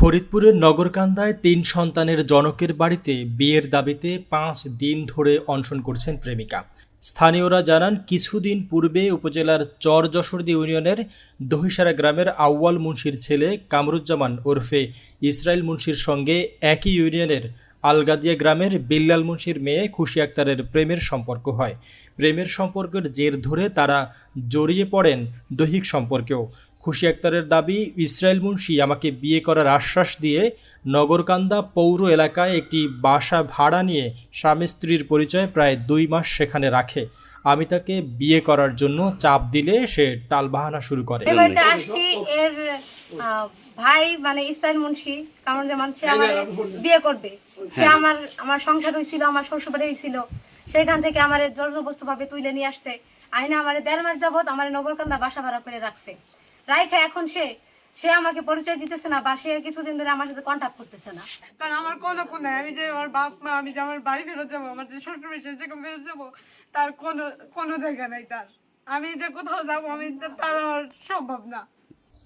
ফরিদপুরের নগরকান্দায় তিন সন্তানের জনকের বাড়িতে বিয়ের দাবিতে পাঁচ দিন ধরে অনশন করছেন প্রেমিকা। স্থানীয়রা জানান, কিছুদিন পূর্বে উপজেলার চর যশোরদী ইউনিয়নের দহিসারা গ্রামের আউয়াল মুন্সির ছেলে কামরুজ্জামান ওরফে ইসরায়েল মুন্সির সঙ্গে একই ইউনিয়নের আলগাদিয়া গ্রামের বিল্লাল মুন্সির মেয়ে খুশি আক্তারের প্রেমের সম্পর্ক হয়। প্রেমের সম্পর্কের জের ধরে তারা জড়িয়ে পড়েন দৈহিক সম্পর্কেও। খুশি আক্তারের দাবি ইসরায়েল মুন্সি আমাকে বিয়ে করার আশ্বাস দিয়ে নগরকান্দা পৌর এলাকায় একটি বাসা ভাড়া নিয়ে স্বামী স্ত্রীর পরিচয় প্রায় দুই মাস সেখানে রাখে। আমি তাকে বিয়ে করার জন্য চাপ দিলে সে টালবাহানা শুরু করে। এর ভাই মানে ইসরায়েল মুন্সি কারণ যেমন সে আমার বিয়ে করবে। সে আমার আমার সংসার হয়েছিল আমার শ্বশুর বাড়ি হয়েছিল সেখান থেকে আমার জোর জবস্ত ভাবে তুলে নিয়ে আসছে। আইনা আমার দেড় মাস যাবত আমার নগরকান্দা বাসা ভাড়া করে রাখছে। রাইখা, এখন সে সে আমাকে পরিচয় দিতেছে না বা সে কিছুদিন ধরে আমার সাথে কন্ট্যাক্ট করতেছে না। কারণ আমার কোনো কোন, আমি যে আমার বাপ মা, আমি যে আমার বাড়ি ফেরত যাব, আমার যে শ্বশুর বাড়ি যেরকম ফেরত যাব, তার কোনো কোনো জায়গা নাই তার। আমি যে কোথাও যাব, আমি তার আমার সম্ভব না।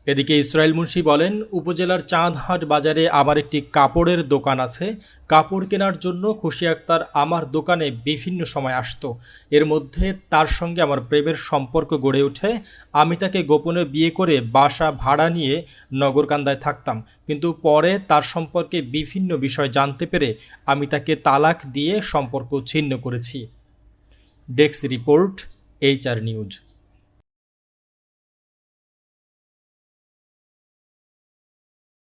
এদিকে ইসরায়েল মুন্সি বলেন, উপজেলার চাঁদহাট বাজারে আমার একটি কাপড়ের দোকান আছে। কাপড় কেনার জন্য খুশি আক্তার আমার দোকানে বিভিন্ন সময় আসত। এর মধ্যে তার সঙ্গে আমার প্রেমের সম্পর্ক গড়ে ওঠে। আমি তাকে গোপনে বিয়ে করে বাসা ভাড়া নিয়ে নগরকান্দায় থাকতাম। কিন্তু পরে তার সম্পর্কে বিভিন্ন বিষয় জানতে পেরে আমি তাকে তালাক দিয়ে সম্পর্ক ছিন্ন করেছি। Desk report, HR news.